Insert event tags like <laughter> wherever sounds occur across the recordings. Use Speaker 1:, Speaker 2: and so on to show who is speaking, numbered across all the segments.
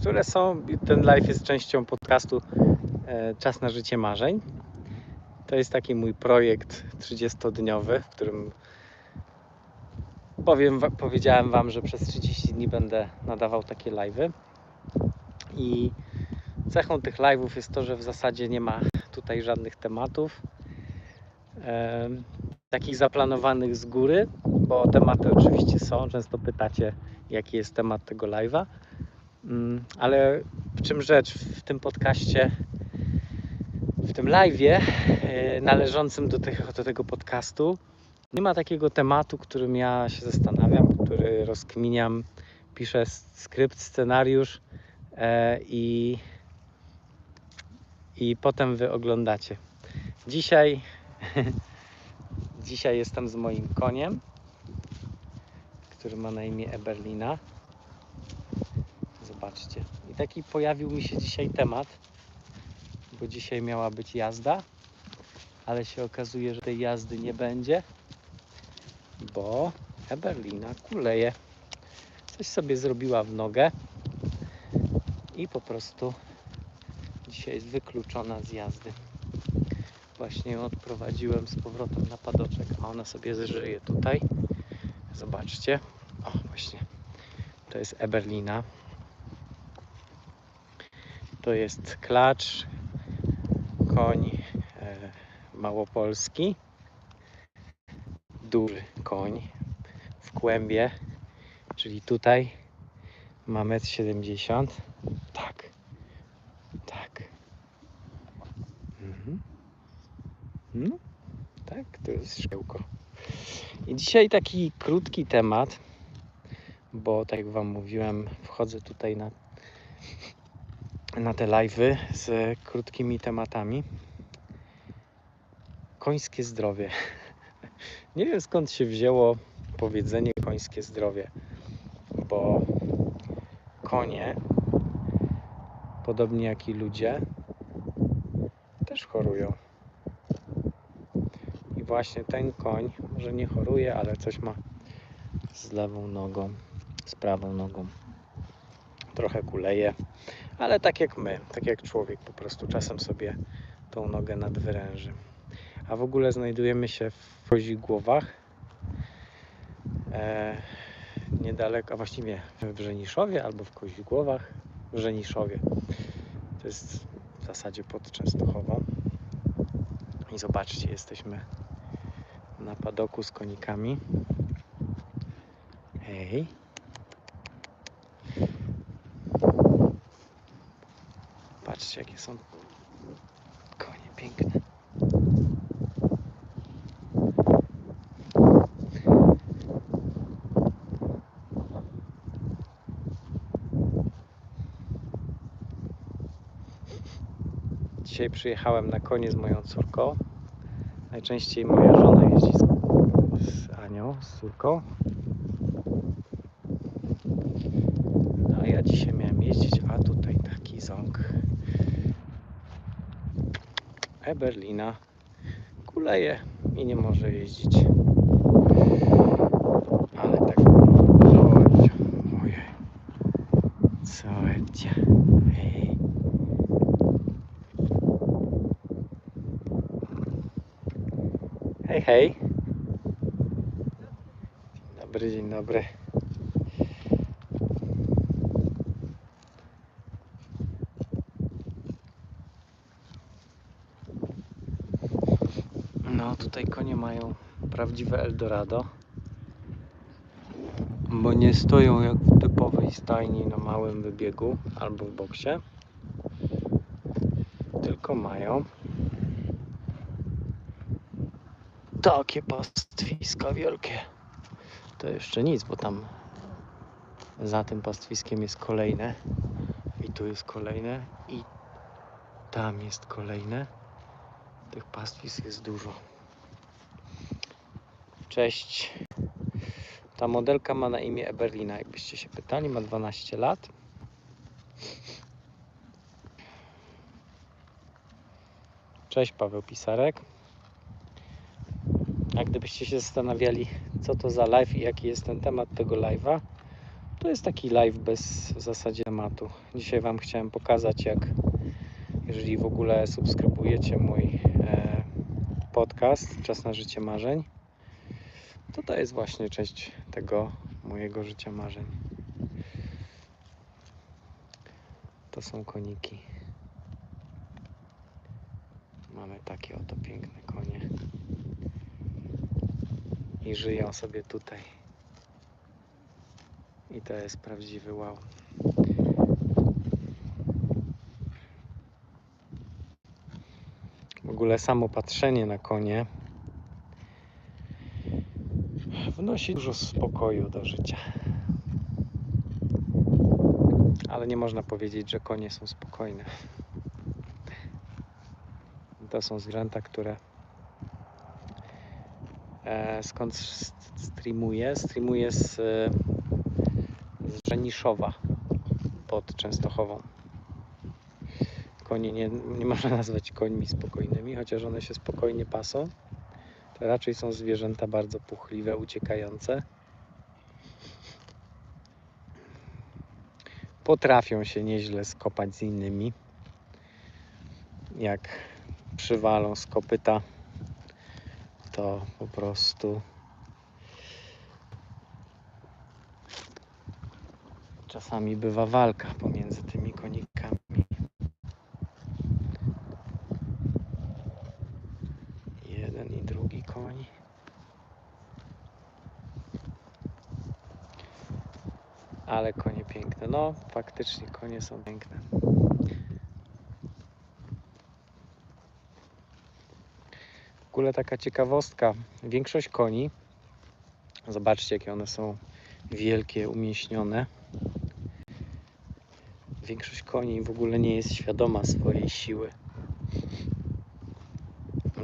Speaker 1: które są, ten live jest częścią podcastu e, Czas na życie marzeń. To jest taki mój projekt 30-dniowy, w którym powiem, powiedziałem Wam, że przez 30 dni będę nadawał takie live'y. I cechą tych live'ów jest to, że w zasadzie nie ma tutaj żadnych tematów em, takich zaplanowanych z góry, bo tematy oczywiście są. Często pytacie, jaki jest temat tego live'a. Mm, Ale w czym rzecz w tym podcaście, w tym live'ie e, należącym do tego, podcastu, nie ma takiego tematu, którym ja się zastanawiam, który rozkminiam, piszę skrypt, scenariusz e, i, i potem wy oglądacie. Dzisiaj, <laughs> dzisiaj jestem z moim koniem, który ma na imię Eberlina. Zobaczcie. I taki pojawił mi się dzisiaj temat, bo dzisiaj miała być jazda, ale się okazuje, że tej jazdy nie będzie, bo Eberlina kuleje. Coś sobie zrobiła w nogę i po prostu dzisiaj jest wykluczona z jazdy. Właśnie ją odprowadziłem z powrotem na padoczek, a ona sobie żyje tutaj. Zobaczcie. O, właśnie. To jest Eberlina. To jest klacz, koń e, małopolski, duży koń w kłębie, czyli tutaj ma 1,70 m. Tak, tak. Mhm. No, tak, to jest szkiełko. I dzisiaj taki krótki temat, bo tak jak Wam mówiłem, wchodzę tutaj na na te live'y z krótkimi tematami. Końskie zdrowie. <laughs> Nie wiem skąd się wzięło powiedzenie końskie zdrowie, bo konie, podobnie jak i ludzie, też chorują. I właśnie ten koń może nie choruje, ale coś ma z lewą nogą, z prawą nogą. Trochę kuleje ale tak jak my, tak jak człowiek po prostu czasem sobie tą nogę nadwyręży. A w ogóle znajdujemy się w Kozigłowach, e, niedaleko, a właściwie w Żeniszowie albo w Kozigłowach, w Żeniszowie. To jest w zasadzie pod Częstochową. I zobaczcie, jesteśmy na padoku z konikami. Hej. Patrzcie, jakie są konie piękne. Dzisiaj przyjechałem na konie z moją córką. Najczęściej moja żona jeździ z, Anią, z córką. No a ja dzisiaj miałem jeździć, a tutaj taki ząg. Eberlina kuleje i nie może jeździć. Ale tak. Chodź, ojej. Słuchajcie. Hej. Hej, hej. Dzień dobry, dzień dobry. No, tutaj konie mają prawdziwe Eldorado. Bo nie stoją jak w typowej stajni na małym wybiegu albo w boksie. Tylko mają takie pastwiska wielkie. To jeszcze nic, bo tam za tym pastwiskiem jest kolejne. I tu jest kolejne. I tam jest kolejne. Tych pastwisk jest dużo. Cześć. Ta modelka ma na imię Eberlina, jakbyście się pytali. Ma 12 lat. Cześć Paweł Pisarek. A gdybyście się zastanawiali, co to za live i jaki jest ten temat tego live'a, To jest taki live bez w zasadzie tematu. Dzisiaj Wam chciałem pokazać, jak jeżeli w ogóle subskrybujecie mój e, podcast Czas na życie marzeń, to to jest właśnie część tego mojego życia marzeń. To są koniki. Mamy takie oto piękne konie. I żyją sobie tutaj. I to jest prawdziwy wow. W ogóle samo patrzenie na konie wnosi dużo spokoju do życia. Ale nie można powiedzieć, że konie są spokojne. To są zwierzęta, które e, skąd streamuję? Streamuję z, e, z Żeniszowa pod Częstochową. Konie nie, nie można <laughs> nazwać końmi spokojnymi, chociaż one się spokojnie pasą. Raczej są zwierzęta bardzo puchliwe, uciekające. Potrafią się nieźle skopać z innymi. Jak przywalą z kopyta, to po prostu czasami bywa walka pomiędzy tymi konikami. Jeden i drugi koń. Ale konie piękne. No, faktycznie konie są piękne. W ogóle taka ciekawostka. Większość koni, zobaczcie jakie one są wielkie, umieśnione. Większość koni w ogóle nie jest świadoma swojej siły.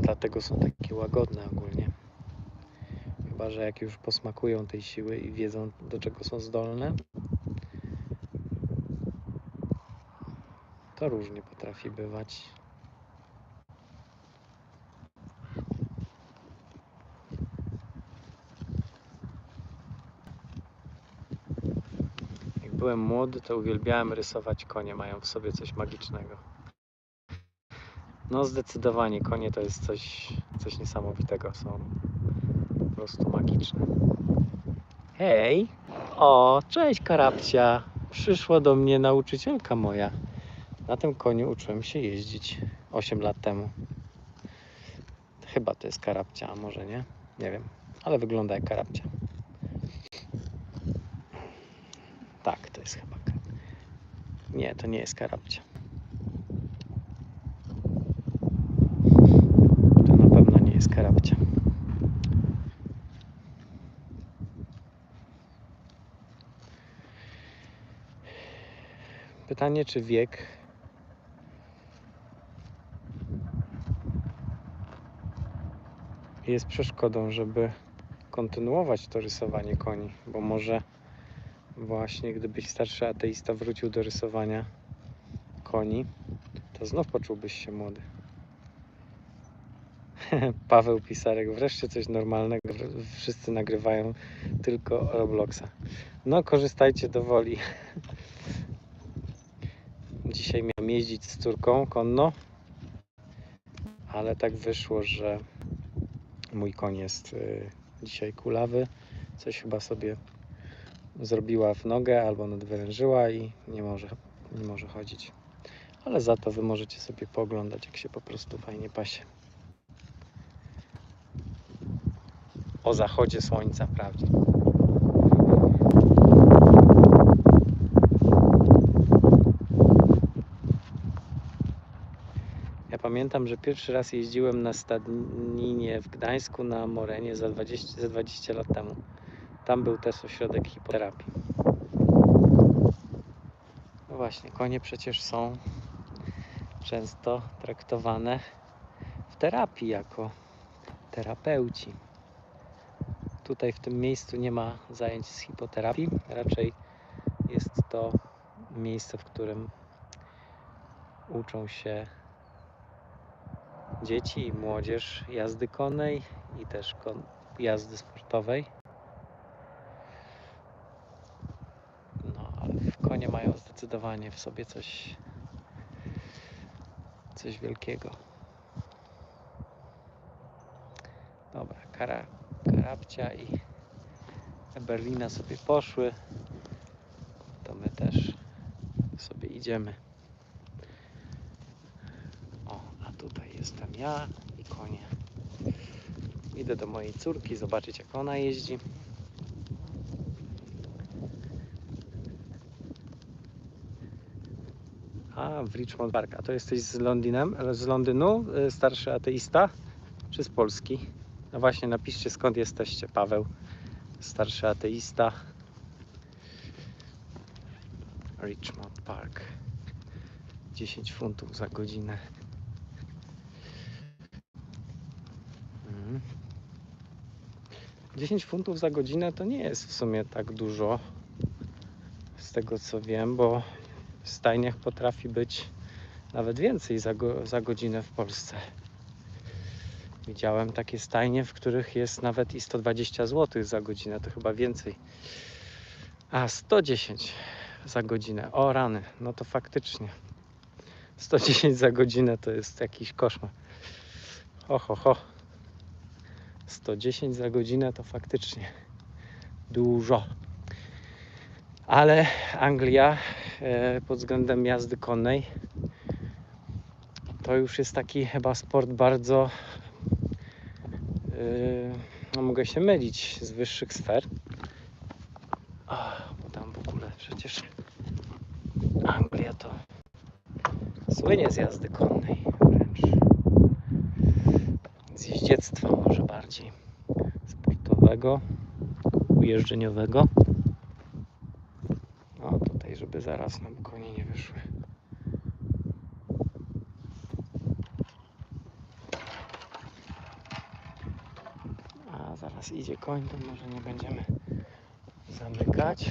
Speaker 1: Dlatego są takie łagodne ogólnie. Chyba, że jak już posmakują tej siły i wiedzą do czego są zdolne, to różnie potrafi bywać. Jak byłem młody, to uwielbiałem rysować konie. Mają w sobie coś magicznego. No zdecydowanie konie to jest coś, coś niesamowitego. Są po prostu magiczne. Hej! O, cześć karabcia! Przyszła do mnie nauczycielka moja. Na tym koniu uczyłem się jeździć 8 lat temu. Chyba to jest karabcia, a może nie? Nie wiem, ale wygląda jak karabcia. Tak, to jest chyba. Nie, to nie jest karabcia. To na pewno nie jest karabcia. Pytanie, czy wiek jest przeszkodą, żeby kontynuować to rysowanie koni, bo może właśnie gdybyś starszy ateista wrócił do rysowania koni, to znów poczułbyś się młody. <laughs> Paweł Pisarek, wreszcie coś normalnego. Wszyscy nagrywają tylko Robloxa. No, korzystajcie do woli. <laughs> Dzisiaj miałem jeździć z córką konno, ale tak wyszło, że mój koń jest y, dzisiaj kulawy. Coś chyba sobie zrobiła w nogę albo nadwyrężyła i nie może, nie może chodzić. Ale za to wy możecie sobie pooglądać, jak się po prostu fajnie pasie. O zachodzie słońca, prawdzie. Ja pamiętam, że pierwszy raz jeździłem na stadninie w Gdańsku na Morenie za 20, za 20 lat temu. Tam był też ośrodek hipoterapii. No właśnie, konie przecież są często traktowane w terapii jako terapeuci. Tutaj w tym miejscu nie ma zajęć z hipoterapii, raczej jest to miejsce, w którym uczą się dzieci i młodzież jazdy konnej i też kon- jazdy sportowej. zdecydowanie w sobie coś, coś wielkiego. Dobra, Kara, Karabcia i Berlina sobie poszły, to my też sobie idziemy. O, a tutaj jestem ja i konie. Idę do mojej córki zobaczyć jak ona jeździ. A, w Richmond Park. A to jesteś z Londynem, z Londynu, y, starszy ateista, czy z Polski? No właśnie, napiszcie skąd jesteście, Paweł, starszy ateista. Richmond Park. 10 funtów za godzinę. 10 funtów za godzinę to nie jest w sumie tak dużo, z tego co wiem, bo w stajniach potrafi być nawet więcej za, go, za godzinę w Polsce. Widziałem takie stajnie, w których jest nawet i 120 zł za godzinę, to chyba więcej. A 110 za godzinę. O rany, no to faktycznie. 110 za godzinę to jest jakiś koszmar. Ho, ho, ho. 110 za godzinę to faktycznie dużo. Ale Anglia e, pod względem jazdy konnej to już jest taki chyba sport bardzo e, no mogę się mylić z wyższych sfer. Bo tam w ogóle przecież Anglia to słynie z jazdy konnej. Z jeździectwa może bardziej sportowego, ujeżdżeniowego. O, tutaj, żeby zaraz nam konie nie wyszły. A zaraz idzie koń, to może nie będziemy zamykać.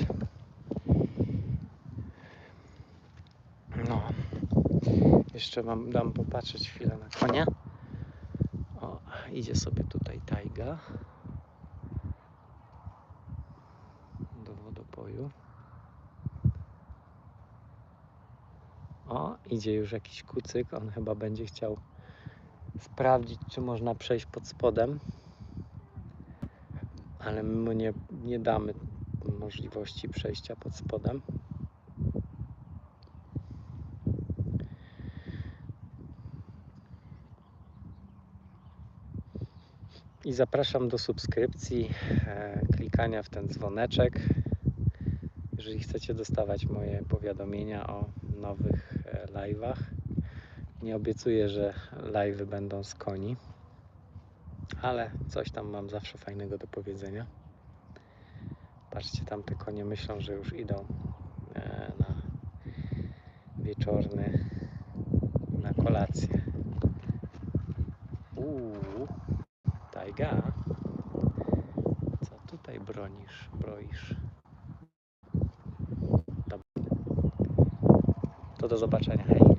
Speaker 1: No, jeszcze wam dam popatrzeć chwilę na konia. Idzie sobie tutaj tajga do wodopoju. O, idzie już jakiś kucyk. On chyba będzie chciał sprawdzić, czy można przejść pod spodem. Ale my nie, nie damy możliwości przejścia pod spodem. I zapraszam do subskrypcji, e, klikania w ten dzwoneczek. Jeżeli chcecie dostawać moje powiadomienia o nowych e, live'ach. Nie obiecuję, że live'y będą z koni, ale coś tam mam zawsze fajnego do powiedzenia. Patrzcie, tam te konie myślą, że już idą e, na wieczorny, na kolację. Uuu, tajga. Co tutaj bronisz, broisz? To do zobaczenia, hej.